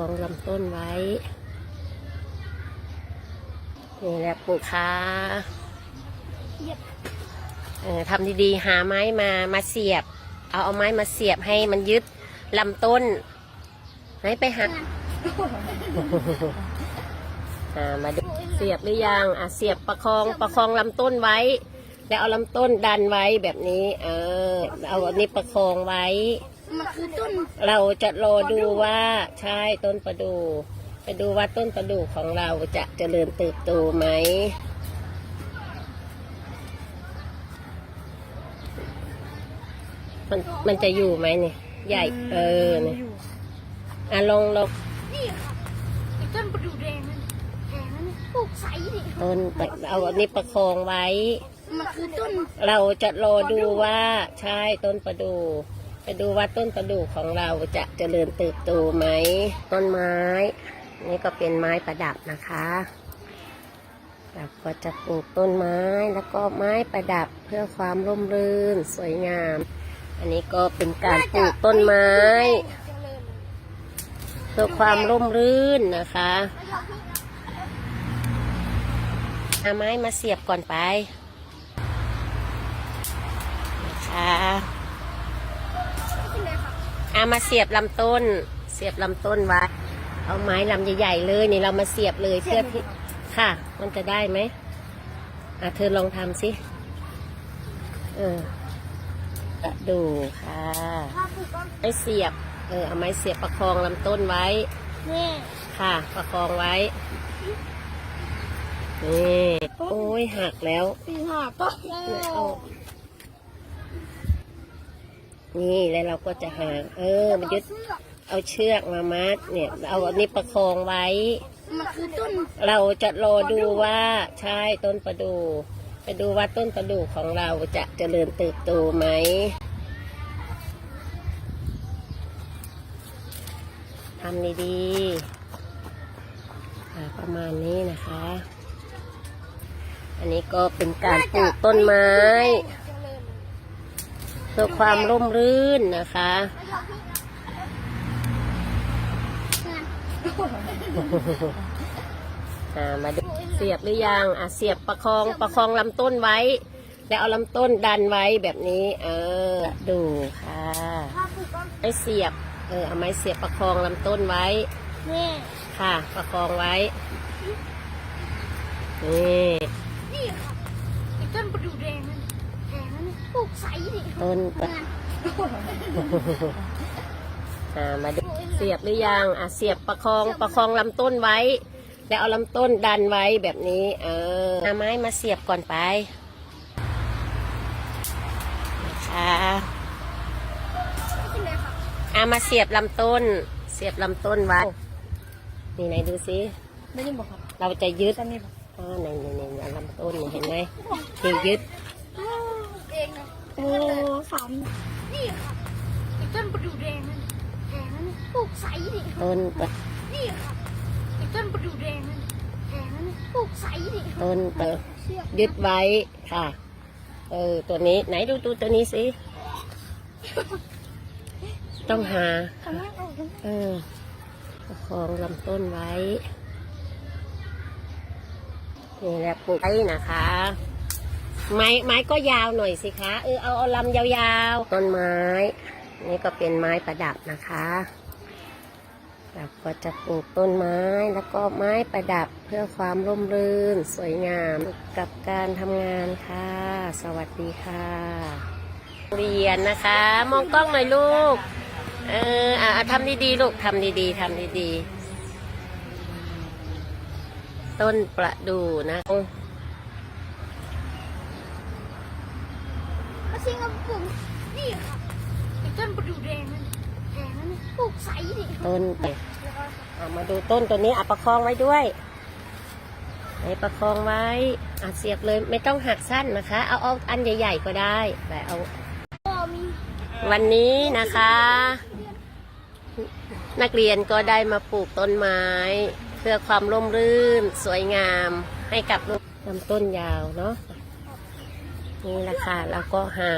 องลำต้นไว้ นี่แหละปลูกค้าเออทำดีๆ หาไม้มามาเสียบ เอาเอาไม้มาเสียบให้มันยึดลำต้น ไหนไปหาอ่ามาดูเสียบหรือยังอะเสียบประคองประคองลำต้นไว้ แล้วเอาลำต้นดันไว้แบบนี้ เออ เอาอันนี้ประคองไว้ มันคือต้นเราจะรอดูว่าใช่ต้นประดู่ไปดูว่าต้นประดู่ของเราจะเจริญเติบโตไหมมันมันจะอยู่ไหมเนี่ยใหญ่เออเนี่ยอะลองลองนี่ค่ะต้นประดู่แดงนั่นแดงนั่นปลูกใสดิต้นเอาอันนี้ประคองไว้ มันคือต้นเราจะรอดูว่าใช่ต้นประดู่ ไปดูว่าต้นประดู่ของเราจะเจริญเติบโตไหม ต้นไม้ นี่ก็เป็นไม้ประดับนะคะเราก็จะปลูกต้นไม้แล้วก็ไม้ประดับเพื่อความร่มรื่นสวยงาม อันนี้ก็เป็นการปลูกต้นไม้ เพื่อความร่มรื่นนะคะเอาไม้มาเสียบก่อนไปนะคะ เอามาเสียบลำต้น เสียบลำต้นไว้เอาไม้ลำใหญ่ๆเลยนี่เรามาเสียบเลยเพื่อที่ค่ะ มันจะได้ไหมอะเธอลองทำสิเออดูค่ะถ้าปลูกก็ไม้เสียบ เออเอาไม้เสียบประคองลำต้นไว้ นี่ค่ะ ประคองไว้นี่โอ้ยหักแล้ว ปีหาก็แล้เอาว นี่แล้วเราก็จะหา เออ มันยึดเอาเชือกมามัด เนี่ย เอาอันนี้ประคองไว้ มันคือต้น เราจะรอดูว่า ใช่ต้นประดู่ไปดูว่าต้นประดู่ของเราจะเจริญเติบโตไหมทำดีๆอ่าประมาณนี้นะคะ อันนี้ก็เป็นการปลูกต้นไม้ เพื่อความร่มรื่นนะคะ อ่ามาดูเสียบหรือยังอะเสียบประคองประคองลำต้นไว้ แล้วเอาลำต้นดันไว้แบบนี้ เออ ดูค่ะไม้เสียบ เออเอาไม้เสียบประคองลำต้นไว้นี่ค่ะ ประคองไว้ นี่นี่ค่ะไอ้ต้นประดู่แดงนั่นแดงนั่นปลูกใสดิ ต้นปะอ่ามาดูเสียบหรือยังอะเสียบประคองประคองลำต้นไว้ แล้วเอาลำต้นดันไว้แบบนี้ เออเอาไม้มาเสียบก่อนไปนะคะนี่เลยค่ะเอามาเสียบลำต้น เสียบลำต้นไว้นี่ไหนดูซิไม่ได้บอกครับเราจะยึดตอนนี้บอกอ่าไหนไหนไหนไหนลำต้นนี่เห็นไหมนี่ยึดเองนะ โอ้สามนี่ค่ะไอ้ต้นประดู่แดงนั่นแดงนั่นปลูกใสดิต้นปะนี่ค่ะไอ้ต้นประดู่แดงนั่นแดงนั่นปลูกใสดิต้นปะเชือกยึดไว้ค่ะ เออตัวนี้ไหนดูตัวตัวนี้สิต้องหาทำไมเอาเออประคองลำต้นไว้นี่แหละปลูกไว้นะคะ ไม้ไม้ก็ยาวหน่อยสิคะเออเอาเอาลำยาวๆ ต้นไม้ นี่ก็เป็นไม้ประดับนะคะเราก็จะปลูกต้นไม้แล้วก็ไม้ประดับเพื่อความร่มรื่น สวยงามกับการทำงานค่ะ สวัสดีค่ะเรียนนะคะ มองกล้องหน่อยลูก เอออะทำดีๆลูกทำดีๆทำดีๆ ต้นประดู่นะ มาชิงกับปลูกนี่ค่ะไอ้ต้นประดู่แดงนั่นแดงนั่นปลูก ใสดิต้นไปแล้วก็อะมาดูต้นตัวนี้อะประคองไว้ด้วยไหนประคองไว้อะเสียบเลยไม่ต้องหักสั้นนะคะ เอาเอาอันใหญ่ ๆ ก็ได้แต่เอาพ่อมีวันนี้นะคะ นักเรียนก็ได้มาปลูกต้นไม้ เพื่อความร่มรื่น สวยงามให้กับลูกลำต้นยาวเนาะนี่แหละค่ะเราก็หา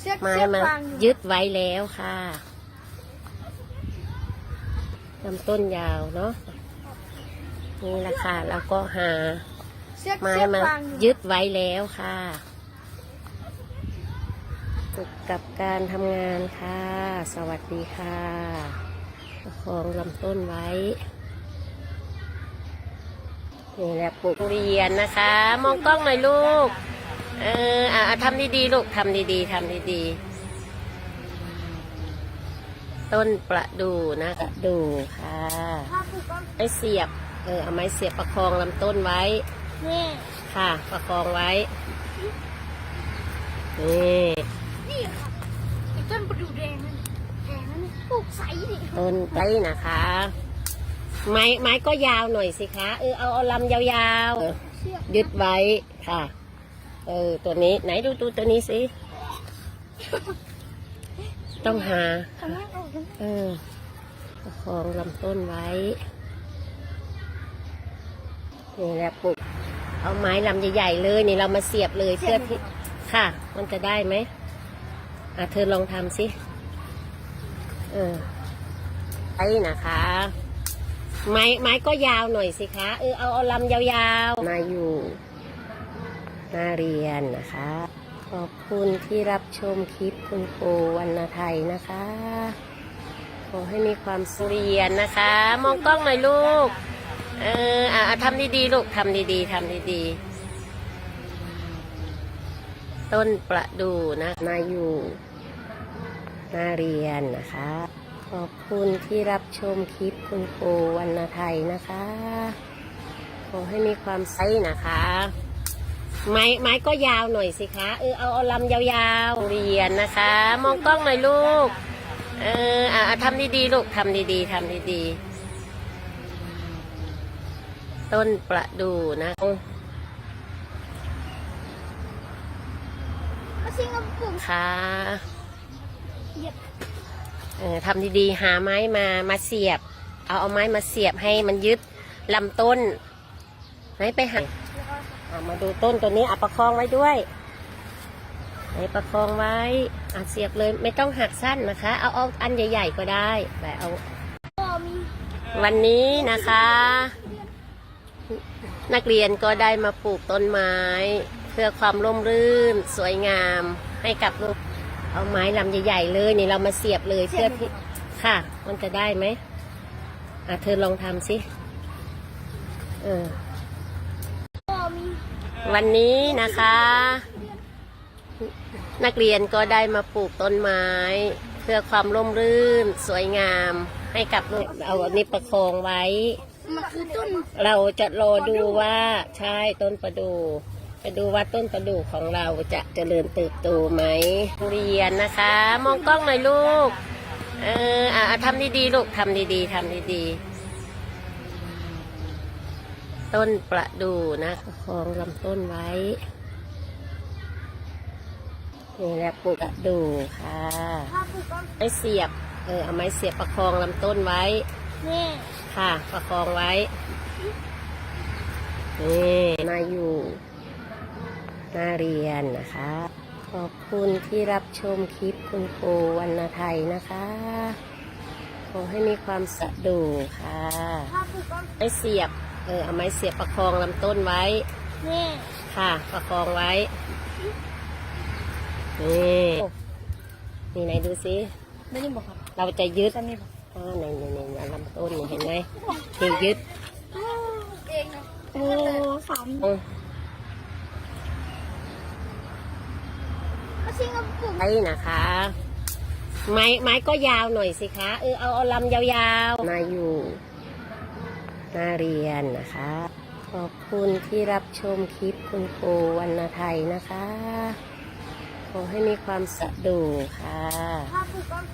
เชือกไม้เชือกมาฟางอยู่ยึดไว้แล้วค่ะ ลำต้นยาวเนาะนี่แหละค่ะแล้วก็หาเชือกไม้เชือกมาฟางอยู่ยึดไว้แล้วค่ะฝึกกับการทำงานค่ะ สวัสดีค่ะประคองลำต้นไว้นี่แหละปลูกทุเรียนนะคะ มองกล้องหน่อยลูก เอออะอะทำดีๆ ลูกทำดีๆทำดีๆ ต้นประดูนะประดูค่ะถ้าปลูกก็ไม้เสียบ เออเอาไม้เสียบประคองลำต้นไว้นี่ค่ะ ประคองไว้ นี่นี่ค่ะไอ้ต้นประดู่แดงนั่นแดงนั่นปลูกใสดิต้นไม้นะคะ ไม้ไม้ก็ยาวหน่อยสิคะ เออเอาเอาลำยาวๆเออเชือกยึดไว้ค่ะ เออตัวนี้ไหนดูดูตัวนี้สิ ต้องหาทำให้ออกนะเออประคองลำต้นไว้ นี่แหละปลูก เอาไม้ลำใหญ่ๆเลยนี่เรามาเสียบเลยเพื่อที่ค่ะ มันจะได้ไหมอะเธอลองทำสิ เออไอ้นะคะ ไม้ไม้ก็ยาวหน่อยสิคะ เออเอาเอาลำยาวๆ มาอยู่หน้าเรียนนะคะ ขอบคุณที่รับชมคลิปคุณครูวรรณไทยนะคะ ขอให้มีความสุขเรียนนะคะ มองกล้องหน่อยลูก เอออะทำดีๆลูกทำดีๆทำดีๆ ต้นประดูนะมาอยู่หน้าเรียนนะคะ ขอบคุณที่รับชมคลิปคุณครูวรรณไทยนะคะ ขอให้มีความใสนะคะ ไม้ไม้ก็ยาวหน่อยสิคะเออเอาเอาลำยาวๆเรียนนะคะ มองกล้องหน่อยลูก เอออะอะทำดีๆลูกทำดีๆทำดีๆ ต้นประดูนะก็ซิงก็ปลูกค่ะเหยียบเออทำดีๆ หาไม้มามาเสียบ เอาเอาไม้มาเสียบให้มันยึดลำต้นไหนไปหาแล้วก็เอา มาดูต้นตัวนี้อะประคองไว้ด้วยไหนประคองไว้อะเสียบเลยไม่ต้องหักสั้นนะคะ เอาเอาอันใหญ่ ๆ ก็ได้แต่เอา วันนี้นะคะ นักเรียนก็ได้มาปลูกต้นไม้ เพื่อความร่มรื่น สวยงามให้กับลูกเอาไม้ลำใหญ่ๆเลยนี่เรามาเสียบเลยเพื่อที่ค่ะ มันจะได้ไหมอะเธอลองทำสิเออ วันนี้นะคะ นักเรียนก็ได้มาปลูกต้นไม้ เพื่อความร่มรื่นสวยงาม ให้กับลูกเอาอันนี้ประคองไว้ มันคือต้นเราจะรอดูว่าใช่ต้นประดู่จะดูว่าต้นประดู่ของเราจะเจริญเติบโตไหมเรียนนะคะ มองกล้องหน่อยลูก เอออะอะทำดีๆลูกทำดีๆทำดีๆ ต้นประดูนะประคองลำต้นไว้ นี่แหละปลูกประดูค่ะถ้าปลูกก็ไม้เสียบ เออเอาไม้เสียบประคองลำต้นไว้ นี่ ค่ะ ประคองไว้ นี่มาอยู่หน้าเรียนนะคะ ขอบคุณที่รับชมคลิปคุณครูวรรณไทยนะคะ ขอให้มีความสะดูค่ะถ้าปลูกก็ไม้เสียบ เออเอาไม้เสียบประคองลำต้นไว้ นี่ค่ะ ประคองไว้ นี่นี่ไหนดูสิไม่ได้บอกครับเราจะยึดจะมีบอกอ่าในในในในลำต้นนี่เห็นไหมนี่ยึดเองนะโอ้สามอืมก็ซิงก็ปลูกไอ้นะคะ ไม้ไม้ก็ยาวหน่อยสิคะ เออเอาเอาลำยาวๆมาอยู่ห น้าเรียนนะคะ ขอบคุณที่รับชมคลิปคุณครูวรรณไทยนะคะ ขอให้มีความสะดูค่ะ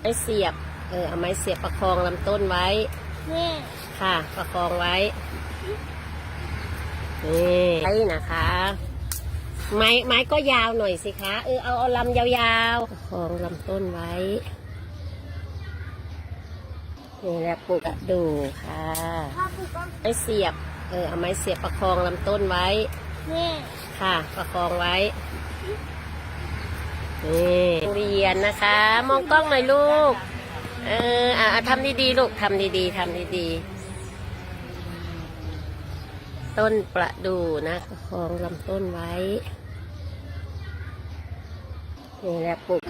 ไม้เสียบ เออเอาไม้เสียบประคองลำต้นไว้นี่ค่ะ ประคองไว้ นี่ไอ้นะคะ ไม้ไม้ก็ยาวหน่อยสิคะ เออเอาเอาลำยาวๆ ประคองลำต้นไว้ นี่แหละปลูกดูค่ะไม่เสียบ เออเอาไม้เสียบประคองลำต้นไว้นี่ค่ะ ประคองไว้ นี่เรียนนะคะ มองกล้องหน่อยลูก เอออะทำดีๆลูกทำดีๆทำดีๆต้นประดู่นะประคองลำต้นไว้นี่แหละปลูก